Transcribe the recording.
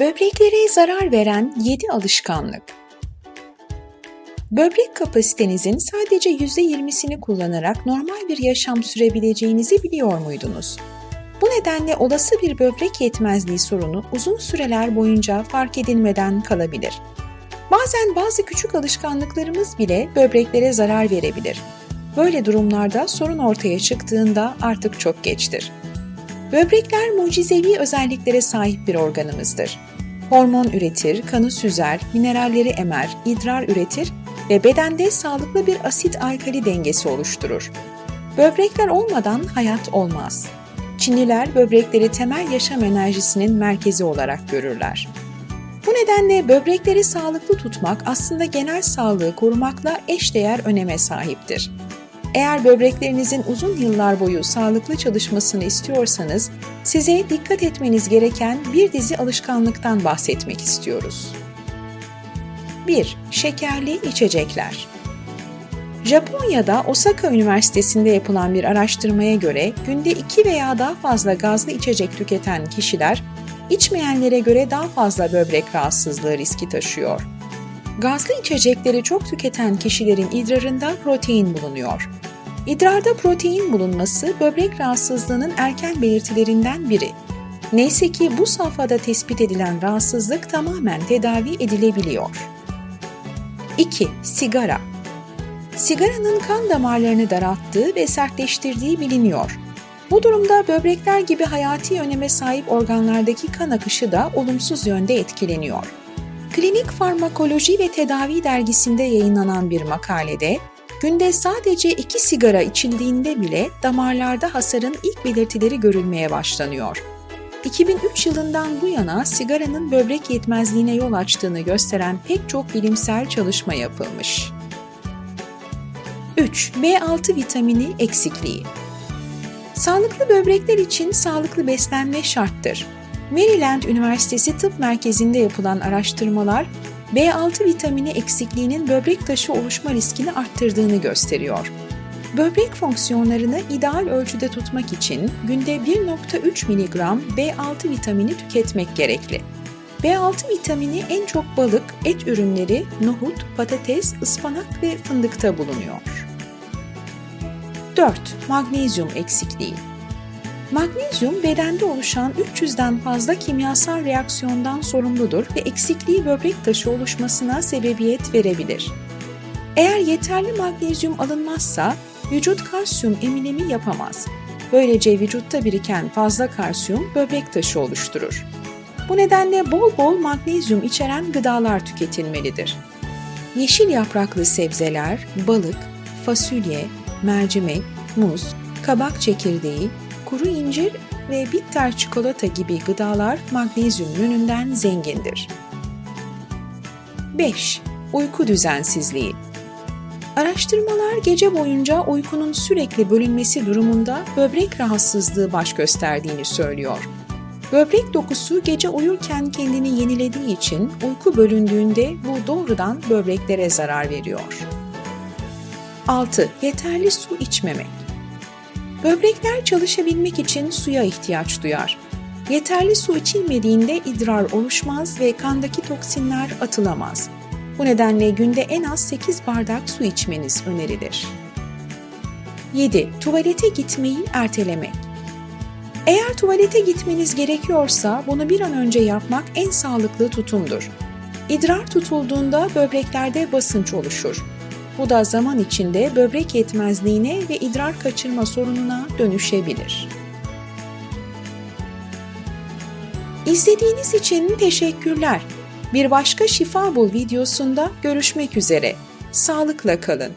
Böbreklere zarar veren 7 alışkanlık. Böbrek kapasitenizin sadece %20'sini kullanarak normal bir yaşam sürebileceğinizi biliyor muydunuz? Bu nedenle olası bir böbrek yetmezliği sorunu uzun süreler boyunca fark edilmeden kalabilir. Bazen bazı küçük alışkanlıklarımız bile böbreklere zarar verebilir. Böyle durumlarda sorun ortaya çıktığında artık çok geçtir. Böbrekler mucizevi özelliklere sahip bir organımızdır. Hormon üretir, kanı süzer, mineralleri emer, idrar üretir ve bedende sağlıklı bir asit-alkali dengesi oluşturur. Böbrekler olmadan hayat olmaz. Çinliler böbrekleri temel yaşam enerjisinin merkezi olarak görürler. Bu nedenle böbrekleri sağlıklı tutmak aslında genel sağlığı korumakla eşdeğer öneme sahiptir. Eğer böbreklerinizin uzun yıllar boyu sağlıklı çalışmasını istiyorsanız, size dikkat etmeniz gereken bir dizi alışkanlıktan bahsetmek istiyoruz. 1. Şekerli içecekler. Japonya'da Osaka Üniversitesi'nde yapılan bir araştırmaya göre günde 2 veya daha fazla gazlı içecek tüketen kişiler içmeyenlere göre daha fazla böbrek rahatsızlığı riski taşıyor. Gazlı içecekleri çok tüketen kişilerin idrarında protein bulunuyor. İdrarda protein bulunması böbrek rahatsızlığının erken belirtilerinden biri. Neyse ki bu safhada tespit edilen rahatsızlık tamamen tedavi edilebiliyor. 2. Sigara Sigaranın kan damarlarını daralttığı ve sertleştirdiği biliniyor. Bu durumda böbrekler gibi hayati öneme sahip organlardaki kan akışı da olumsuz yönde etkileniyor. Klinik Farmakoloji ve Tedavi dergisinde yayınlanan bir makalede, günde sadece iki sigara içildiğinde bile damarlarda hasarın ilk belirtileri görülmeye başlanıyor. 2003 yılından bu yana sigaranın böbrek yetmezliğine yol açtığını gösteren pek çok bilimsel çalışma yapılmış. 3. B6 vitamini eksikliği Sağlıklı böbrekler için sağlıklı beslenme şarttır. Maryland Üniversitesi Tıp Merkezi'nde yapılan araştırmalar B6 vitamini eksikliğinin böbrek taşı oluşma riskini arttırdığını gösteriyor. Böbrek fonksiyonlarını ideal ölçüde tutmak için günde 1.3 mg B6 vitamini tüketmek gerekli. B6 vitamini en çok balık, et ürünleri, nohut, patates, ıspanak ve fındıkta bulunuyor. 4. Magnezyum eksikliği Magnezyum bedende oluşan 300'den fazla kimyasal reaksiyondan sorumludur ve eksikliği böbrek taşı oluşmasına sebebiyet verebilir. Eğer yeterli magnezyum alınmazsa vücut kalsiyum eminimi yapamaz. Böylece vücutta biriken fazla kalsiyum böbrek taşı oluşturur. Bu nedenle bol bol magnezyum içeren gıdalar tüketilmelidir. Yeşil yapraklı sebzeler, balık, fasulye, mercimek, muz, kabak çekirdeği, kuru incir ve bitter çikolata gibi gıdalar magnezyum yönünden zengindir. 5. Uyku düzensizliği Araştırmalar gece boyunca uykunun sürekli bölünmesi durumunda böbrek rahatsızlığı baş gösterdiğini söylüyor. Böbrek dokusu gece uyurken kendini yenilediği için uyku bölündüğünde bu doğrudan böbreklere zarar veriyor. 6. Yeterli su içmemek. Böbrekler çalışabilmek için suya ihtiyaç duyar. Yeterli su içilmediğinde idrar oluşmaz ve kandaki toksinler atılamaz. Bu nedenle günde en az 8 bardak su içmeniz önerilir. 7. Tuvalete gitmeyi ertelemek. Eğer tuvalete gitmeniz gerekiyorsa bunu bir an önce yapmak en sağlıklı tutumdur. İdrar tutulduğunda böbreklerde basınç oluşur. Bu da zaman içinde böbrek yetmezliğine ve idrar kaçırma sorununa dönüşebilir. İzlediğiniz için teşekkürler. Bir başka Şifa Bul videosunda görüşmek üzere. Sağlıkla kalın.